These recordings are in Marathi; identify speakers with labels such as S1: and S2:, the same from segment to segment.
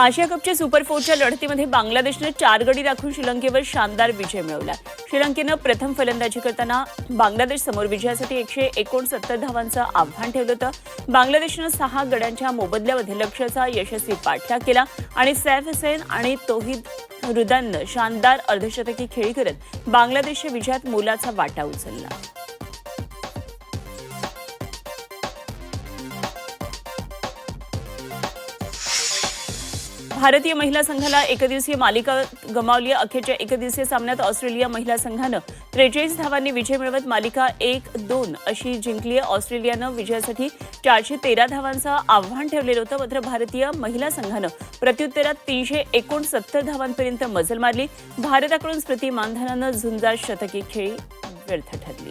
S1: आशिया कपच्या सुपर फोरच्या लढतीमध्ये बांगलादेशनं चार गडी राखून श्रीलंकेवर शानदार विजय मिळवला. श्रीलंकेनं प्रथम फलंदाजी करताना बांगलादेश समोर विजयासाठी एकशे एकोणसत्तर धावांचं आव्हान ठेवलं होतं. बांगलादेशनं सहा गड्यांच्या मोबदल्यामध्ये लक्ष्याचा यशस्वी पाठलाग केला आणि सैफ हसेन आणि तोहिद रुदाननं शानदार अर्धशतकी खेळी करत बांगलादेशच्या विजयात मोलाचा वाटा उचलला. भारतीय महिला संघाला एकदिवसीय मालिका गमावली अखेरच्या एकदिवसीय सामन्यात ऑस्ट्रेलिया महिला संघानं त्रेचाळीस धावांनी विजय मिळवत मालिका एक दोन अशी जिंकली आहे. ऑस्ट्रेलियानं विजयासाठी चारशे तेरा धावांचं आव्हान ठेवलेलं होतं. मात्र भारतीय महिला संघानं प्रत्युत्तरात तीनशे एकोणसत्तर धावांपर्यंत मजल मारली. भारताकडून स्मृती मानधनानं झुंजार शतकी खेळी व्यर्थ ठरली.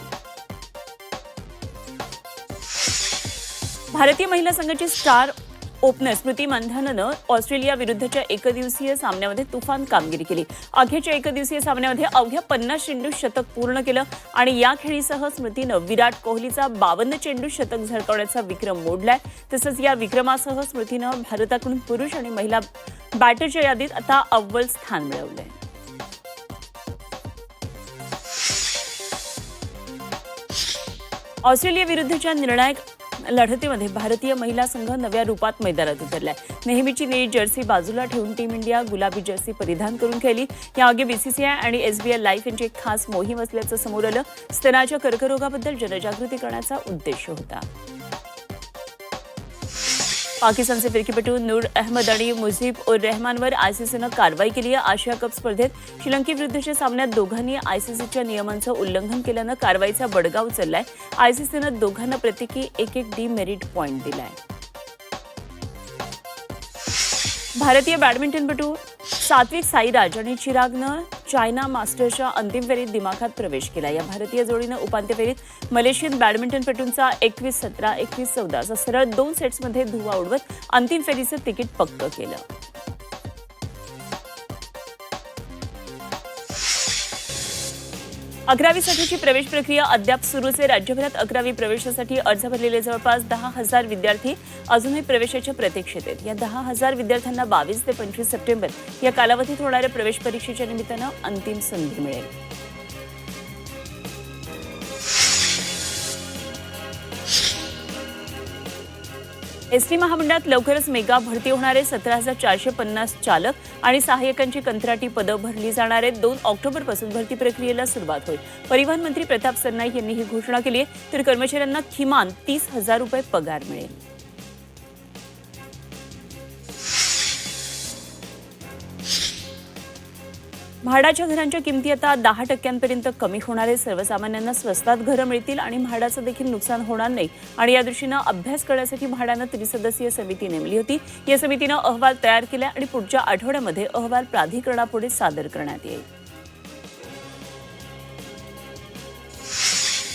S1: भारतीय महिला संघाची स्टार ओपनर स्मृती मंधाननं ऑस्ट्रेलिया विरुद्धच्या एकदिवसीय सामन्यामध्ये तुफान कामगिरी केली. अखेरच्या एकदिवसीय सामन्यामध्ये अवघ्या पन्नास चेंडू शतक पूर्ण केलं आणि या खेळीसह स्मृतीनं विराट कोहलीचा बावन्न चेंडू शतक झळकवण्याचा विक्रम मोडलाय. तसंच या विक्रमासह स्मृतीनं भारताकडून पुरुष आणि महिला बॅटरच्या यादीत आता अव्वल स्थान मिळवलंय. ऑस्ट्रेलियाविरुद्धच्या निर्णायक लढतीमध्ये भारतीय महिला संघ नव्या रूपात मैदानात उतरलाय. नेहमीची निळी जर्सी बाजूला ठेवून टीम इंडिया गुलाबी जर्सी परिधान करून खेळली. यामागे बीसीसीआय आणि एसबीआय लाईफ यांची एक खास मोहीम असल्याचं समोर आलं. स्तनाच्या कर्करोगाबद्दल जनजागृती करण्याचा उद्देश होता. पाकिस्तानचे फिरकीपटू नूर अहमद आणि मुझीब उर रहमानवर आयसीसीनं कारवाई केली आहे. आशिया कप स्पर्धेत श्रीलंकेविरुद्धच्या सामन्यात दोघांनी आयसीसीच्या नियमांचं उल्लंघन केल्यानं कारवाईचा बडगा उचललाय. आयसीसीनं दोघांना प्रत्येकी एक एक डी मेरिट पॉईंट दिलाय. भारतीय बॅडमिंटनपटू सात्विक साईराज आणि चिरागनं चायना मास्टर्सच्या अंतिम फेरीत दिमाखात प्रवेश केला. या भारतीय जोडीनं उपांत्य फेरीत मलेशियन बॅडमिंटनपटूंचा एकवीस सतरा एकवीस चौदा असा सरळ दोन सेट्समध्ये धुवा उडवत अंतिम फेरीचं तिकीट पक्क केलं. अकरावीसाठीची प्रवेश प्रक्रिया अद्याप सुरूच आहे. राज्यभरात अकरावी प्रवेशासाठी अर्ज भरलेले जवळपास दहा हजार विद्यार्थी अजूनही प्रवेशाच्या प्रतीक्षेत आहेत. या दहा हजार विद्यार्थ्यांना बावीस ते पंचवीस सप्टेंबर या कालावधीत होणाऱ्या प्रवेश परीक्षेच्या निमित्तानं अंतिम संधी मिळेल. एसटी महामंडळात लवकरच मेगा भरती होणारे सतरा हजार चारशे पन्नास चालक आणि सहाय्यकांची कंत्राटी पदं भरली जाणार आहेत. दोन ऑक्टोबरपासून भरती प्रक्रियेला सुरुवात होईल. परिवहन मंत्री प्रताप सरनाईक यांनी ही घोषणा केली आहे. तर कर्मचाऱ्यांना किमान तीस हजार रुपये पगार मिळेल. म्हाडाच्या घरांच्या किमती आता दहा टक्क्यांपर्यंत कमी होणार आहे सर्वसामान्यांना स्वस्तात घरं मिळतील आणि म्हाडाचं देखील नुकसान होणार नाही. आणि या दृष्टीनं अभ्यास करण्यासाठी म्हाडानं त्रिसदस्यीय समिती नेमली होती. या समितीनं अहवाल तयार केला आणि पुढच्या आठवड्यामध्ये अहवाल प्राधिकरणापुढे सादर करण्यात येईल.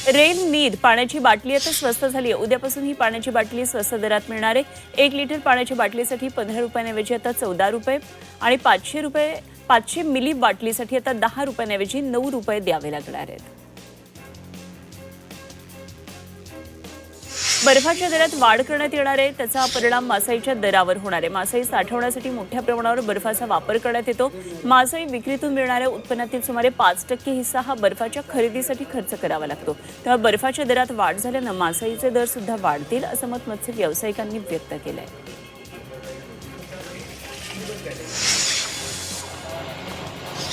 S1: रेन नीर पाण्याची बाटली आता स्वस्त झाली आहे. उद्यापासून ही पाण्याची बाटली स्वस्त दरात मिळणार आहे. एक लिटर पाण्याच्या बाटलीसाठी पंधरा रुपयांऐवजी आता चौदा रुपये आणि पाचशे रुपये पाचशे मिली बाटलीसाठी आता दहा रुपयांऐवजी नऊ रुपये द्यावे लागणार आहेत. बर्फाच्या दरात वाढ करण्यात येणार आहे त्याचा परिणाम मासाईच्या दरावर होणार आहे. मासाई साठवण्यासाठी मोठ्या प्रमाणावर बर्फाचा वापर करण्यात येतो. मासाई विक्रीतून मिळणाऱ्या उत्पन्नातील सुमारे पाच टक्के हिस्सा हा बर्फाच्या खरेदीसाठी खर्च करावा लागतो. तेव्हा बर्फाच्या दरात वाढ झाल्यानं मासाईचे दर सुद्धा वाढतील असं मत मत्स्य व्यावसायिकांनी व्यक्त केलं आहे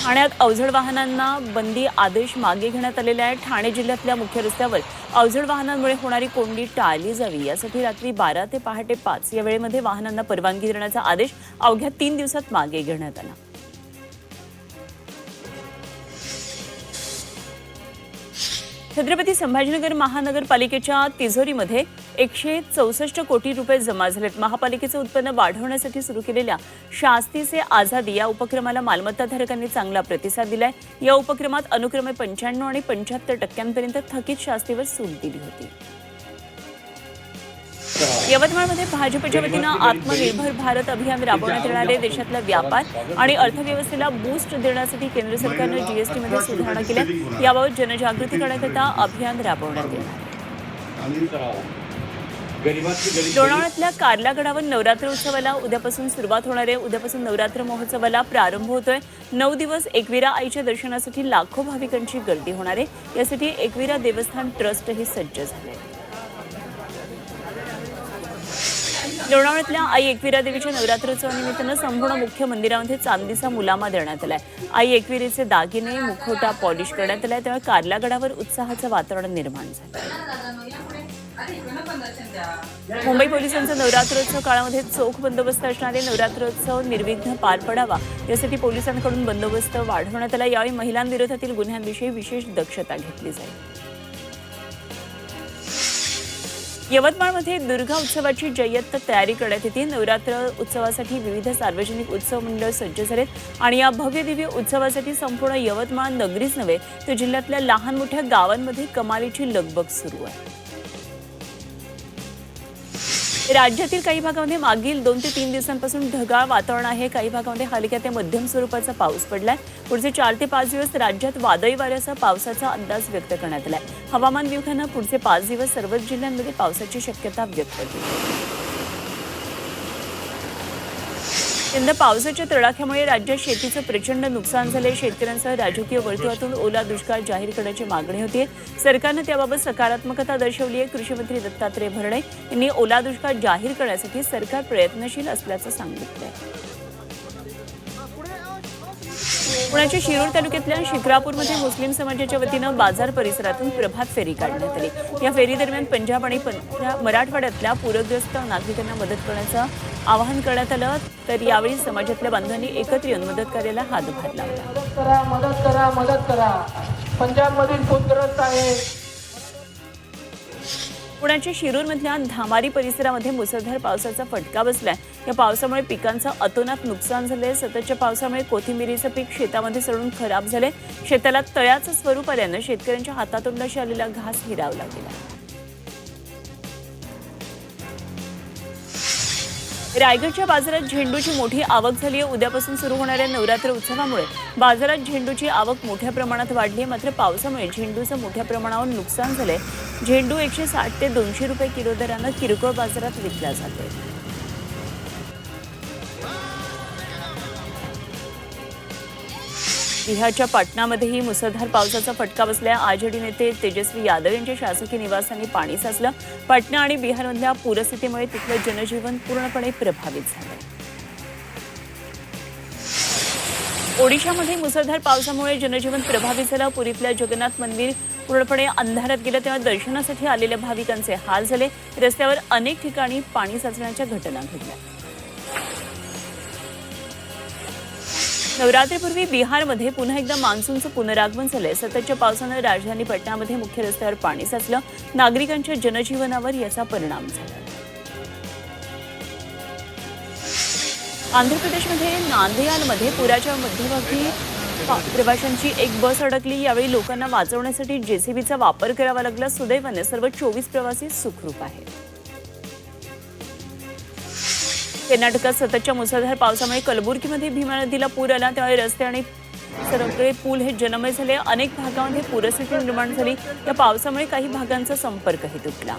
S1: ठाण्यात अवजड वाहनांना बंदी आदेश मागे घेण्यात आलेले आहे ठाणे जिल्ह्यातल्या मुख्य रस्त्यावर अवजड वाहनांमुळे होणारी कोंडी टाळली जावी. यासाठी रात्री बारा ते पहाटे पाच या वेळेमध्ये वाहनांना परवानगी देण्याचा आदेश अवघ्या तीन दिवसात मागे घेण्यात आला. छत्रपती संभाजीनगर महानगरपालिकेच्या तिजोरीमध्ये एकशे चौसष्ट कोटी रुपये जमा झालेत. महापालिकेचं उत्पन्न वाढवण्यासाठी सुरू केलेल्या शास्तीचे आझादी या उपक्रमाला मालमत्ताधारकांनी चांगला प्रतिसाद दिलाय. या उपक्रमात अनुक्रमे पंच्याण्णव आणि पंच्याहत्तर टक्क्यांपर्यंत थकीत शास्तीवर सूट दिली होती. यवतमाळमध्ये भाजपच्या वतीनं आत्मनिर्भर भारत अभियान राबवण्यात येणारे देशातला व्यापार आणि अर्थव्यवस्थेला बूस्ट देण्यासाठी केंद्र सरकारनं जीएसटीमध्ये सुधारणा केल्या. याबाबत जनजागृती करण्याकरता अभियान राबवण्यात येणार लोणावळ्यातल्या कार्ला गडावर नवरात्र उत्सवाला उद्यापासून सुरुवात होणार आहे. उद्यापासून नवरात्र महोत्सवाला प्रारंभ होतोय. नऊ दिवस एकविरा आईच्या दर्शनासाठी लाखो भाविकांची गर्दी होणार आहे. यासाठी एकविरा देवस्थान ट्रस्टही सज्ज झाले लोणावळ्यातल्या आई एकविरा देवीच्या नवरात्रोत्सवानिमित्तानं संपूर्ण मुख्य मंदिरामध्ये चांदीचा मुलामा देण्यात आलाय. आई एकविरेचे दागिने मुखवटा पॉलिश करण्यात आलाय. त्यामुळे कार्ला गडावर उत्साहाचं वातावरण निर्माण झालं मुंबई पोलिसांचा नवरात्रोत्सव काळामध्ये चोख बंदोबस्त असणारे नवरात्रोत्सव निर्विघ्न पार पडावा यासाठी पोलिसांकडून बंदोबस्त वाढवण्यात आला. यावेळी महिलांविरोधातील गुन्ह्यांविषयी विशेष दक्षता घेतली जाईल. यवतमाळमध्ये दुर्गा उत्सवाची जय्यत तयारी करण्यात येते. नवरात्र उत्सवासाठी विविध सार्वजनिक उत्सव मंडळ सज्ज झालेत आणि या भव्य दिव्य उत्सवासाठी संपूर्ण यवतमाळ नगरीच नव्हे तर जिल्ह्यातल्या लहान मोठ्या गावांमध्ये कमालीची लगबग सुरू आहे. राज्यातील काही भागामध्ये मागील दोन ते तीन दिवसांपासून ढगाळ वातावरण आहे. काही भागामध्ये हलक्या ते मध्यम स्वरूपाचा पाऊस पडलाय. पुढचे चार ते पाच दिवस राज्यात वादळी वाऱ्यासह पावसाचा अंदाज व्यक्त करण्यात आलाय. हवामान विभागानं पुढचे पाच दिवस सर्वच जिल्ह्यांमध्ये पावसाची शक्यता व्यक्त केली यंदा पावसाच्या तडाख्यामुळे राज्यात शेतीचं प्रचंड नुकसान झाले शेतकऱ्यांसह राजकीय वर्तुळातून ओला दुष्काळ जाहीर करण्याची मागणी होती. सरकारनं त्याबाबत सकारात्मकता दर्शवली आहे. कृषीमंत्री दत्तात्रय भरणे यांनी ओला दुष्काळ जाहीर करण्यासाठी सरकार प्रयत्नशील असल्याचं सांगितलंय. पुण्याच्या शिरूर तालुक्यातल्या शिक्रापूरमध्ये मुस्लिम समाजाच्या वतीनं बाजार परिसरातून प्रभात फेरी काढण्यात आली. या फेरीदरम्यान पंजाब आणि मराठवाड्यातल्या पूरग्रस्त नागरिकांना मदत करण्याचा आवाहन करण्यात आलं तर यावेळी समाजातल्या बांधवांनी एकत्र येऊन मदत कार्याला हातभार लावला
S2: मदत करा मदत करा मदत करा. पंजाबमधील पूरग्रस्त आहे.
S1: पुण्याच्या शिरूरमधल्या धामारी परिसरामध्ये मुसळधार पावसाचा फटका बसलाय. या पावसामुळे पिकांचं अतोनात नुकसान झालंय. सततच्या पावसामुळे कोथिंबिरीचं पीक शेतामध्ये सडून खराब झालंय. शेताला तळ्याचं स्वरूप आल्यानं शेतकऱ्यांच्या हातातोंडाशी आलेला घास हिरावला गेला. रायगडच्या बाजारात झेंडूची मोठी आवक झाली आहे. उद्यापासून सुरू होणाऱ्या नवरात्र उत्सवामुळे बाजारात झेंडूची आवक मोठ्या प्रमाणात वाढली आहे. मात्र पावसामुळे झेंडूचं मोठ्या प्रमाणावर नुकसान झालंय. झेंडू एकशे साठ ते दोनशे रुपये किलो दरानं किरकोळ बाजारात विकला जातोय. बिहारच्या पाटणामध्येही मुसळधार पावसाचा फटका बसलाय. आजडी नेते तेजस्वी यादव यांच्या शासकीय निवासांनी पाणी साचलं. पाटणा आणि बिहारमधल्या पूरस्थितीमुळे तिथलं जनजीवन पूर्णपणे प्रभावित झालं ओडिशामध्ये मुसळधार पावसामुळे जनजीवन प्रभावित झालं. पुरीतल्या जगन्नाथ मंदिर पूर्णपणे अंधारात गेलं. तेव्हा दर्शनासाठी आलेल्या भाविकांचे हाल झाले. रस्त्यावर अनेक ठिकाणी पाणी साचण्याच्या घटना घडल्या. नवरात्रीपूर्वी बिहारमध्ये पुन्हा एकदा मान्सूनचं पुनरागमन झालंय. सततच्या पावसानं राजधानी पटनामध्ये मुख्य रस्त्यावर पाणी साचलं. नागरिकांच्या जनजीवनावर याचा परिणाम झाला. आंध्र प्रदेशमध्ये नांदेयालमध्ये पुराच्या मध्यभागी प्रवाशांची एक बस अडकली. यावेळी लोकांना वाचवण्यासाठी जेसीबीचा वापर करावा लागला. सुदैवाने सर्व चोवीस प्रवासी सुखरूप आहेत. कर्नाटकात सततच्या मुसळधार पावसामुळे कलबुर्गीमध्ये भीमा नदीला पूर आला. त्यामुळे रस्ते आणि सर्वकडे पूल हे जनमय झाले. अनेक भागामध्ये पूरस्थिती निर्माण झाली. या पावसामुळे काही भागांचा संपर्कही तुटला.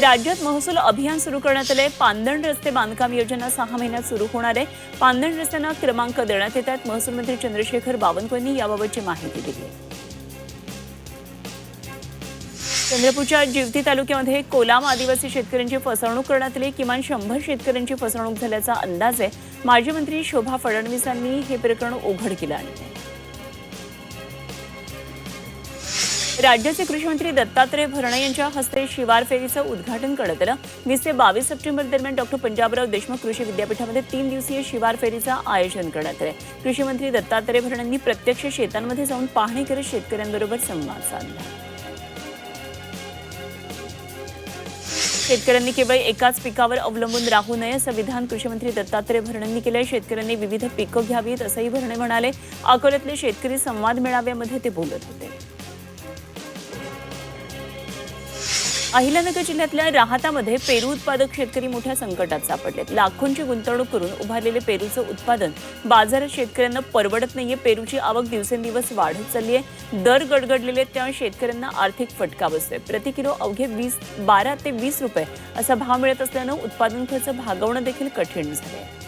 S1: राज्यात महसूल अभियान सुरू करण्यात आले पांदण रस्ते बांधकाम योजना सहा महिन्यात सुरू होणार आहे. पांदण रस्त्यांना क्रमांक देण्यात येत आहेत. महसूल मंत्री चंद्रशेखर बावनकुळेंनी याबाबतची माहिती दिली. आहे चंद्रपूरच्या जिवती तालुक्यामध्ये कोलाम आदिवासी शेतकऱ्यांची फसवणूक करण्यात आली. किमान शंभर शेतकऱ्यांची फसवणूक झाल्याचा अंदाज आहे. माजी मंत्री शोभा फडणवीसांनी हे प्रकरण उघड केलं आहे. राज्याचे कृषीमंत्री दत्तात्रय भरणे यांच्या हस्ते शिवार फेरीचं उद्घाटन करण्यात आलं. वीस ते बावीस सप्टेंबर दरम्यान डॉक्टर पंजाबराव देशमुख कृषी विद्यापीठामध्ये तीन दिवसीय शिवार फेरीचं आयोजन करण्यात आलं. कृषी मंत्री दत्तात्रय भरणेंनी प्रत्यक्ष शेतांमध्ये जाऊन पाहणी करत शेतकऱ्यांबरोबर संवाद साधला. शेतकऱ्यांनी केवळ एकाच पिकावर अवलंबून राहू नये असं विधान कृषीमंत्री दत्तात्रय भरणेंनी केलं शेतकऱ्यांनी विविध पिकं घ्यावीत असंही भरणे म्हणाले. अकोल्यातले शेतकरी संवाद मेळाव्यामध्ये ते बोलत होते. अहिल्यानगर जिल्ह्यातल्या राहतामध्ये पेरू उत्पादक शेतकरी मोठ्या संकटात सापडलेत. लाखोंची गुंतवणूक करून उभारलेले पेरूचं उत्पादन बाजारात शेतकऱ्यांना परवडत नाहीये. पेरूची आवक दिवसेंदिवस वाढत चालली आहे दर गडगडलेले आहेत, त्यामुळे शेतकऱ्यांना आर्थिक फटका बसतोय. प्रति किलो अवघे वीस बारा ते वीस रुपये असा भाव मिळत असल्यानं उत्पादन खर्च भागवणं देखील कठीण झालं आहे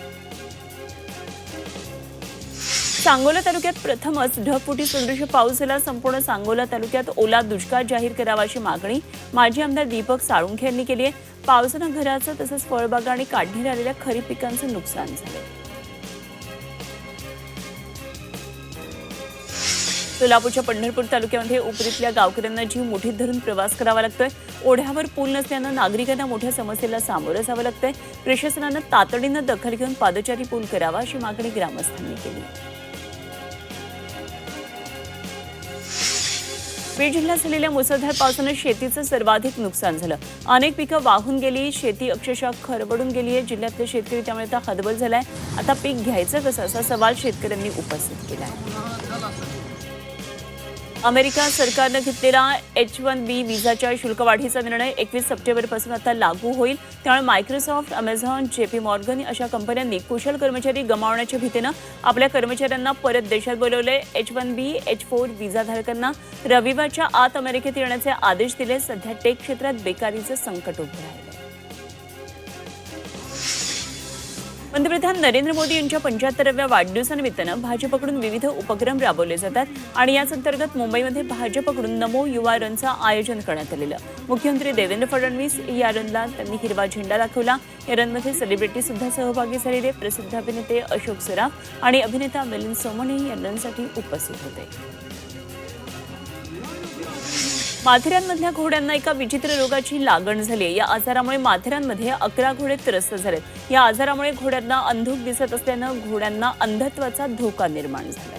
S1: सांगोला तालुक्यात प्रथमच ढगफुटी सदृश पाऊस झाला. संपूर्ण सांगोला तालुक्यात ओला दुष्काळ जाहीर करावा अशी मागणी माजी आमदार दीपक साळुंखे यांनी केली आहे. पावसानं घराचं तसंच फळबागा आणि काढणीला आलेल्या खरीप पिकांचं नुकसान झालं. सोलापूरच्या पंढरपूर तालुक्यामध्ये उपरीतल्या गावकऱ्यांना जीव मुठीत धरून प्रवास करावा लागतोय. ओढ्यावर पूल नसल्यानं नागरिकांना मोठ्या समस्येला सामोरं जावं लागतंय. प्रशासनानं तातडीनं दखल घेऊन पादचारी पूल करावा अशी मागणी ग्रामस्थांनी केली. बीड जिल्ह्यात झालेल्या मुसळधार पावसानं शेतीचं सर्वाधिक नुकसान झालं. अनेक पिकं वाहून गेली शेती अक्षरशः खरबडून गेली आहे. जिल्ह्यातले शेतकरी त्यामुळे आता हतबल झालाय. आता पीक घ्यायचं कसं? असा सवाल शेतकऱ्यांनी उपस्थित केला आहे अमेरिका सरकारनं घेतलेला एच वन बी विजाच्या शुल्क वाढीचा निर्णय एकवीस सप्टेंबरपासून आता लागू होईल. त्यामुळे मायक्रोसॉफ्ट अमेझॉन जेपी मॉर्गन अशा कंपन्यांनी कुशल कर्मचारी गमावण्याच्या भीतीनं आपल्या कर्मचाऱ्यांना परत देशात बोलवले H one B H four व्हिसाधारकांना रविवारच्या आत अमेरिकेत येण्याचे आदेश दिले. सध्या टेक क्षेत्रात बेकारीचं संकट उभं आहे. पंतप्रधान नरेंद्र मोदी यांच्या पंच्याहत्तराव्या वाढदिवसानिमित्तानं भाजपकडून विविध उपक्रम राबवले जातात आणि याच अंतर्गत मुंबईमध्ये भाजपकडून नमो युवा रनचं आयोजन करण्यात आलेलं. मुख्यमंत्री देवेंद्र फडणवीस या रनला त्यांनी हिरवा झेंडा दाखवला. या रनमध्ये सेलिब्रिटी सुद्धा सहभागी झालेले प्रसिद्ध अभिनेते अशोक सराफ आणि अभिनेता मिलिंद सोमणी या रनसाठी उपस्थित होते. माथेऱ्यांमधल्या घोड्यांना एका विचित्र रोगाची लागण झाली आहे. या आजारामुळे माथेऱ्यांमध्ये अकरा घोडे त्रस्त झालेत या आजारामुळे घोड्यांना अंधूक दिसत असल्यानं घोड्यांना अंधत्वाचा धोका निर्माण झाला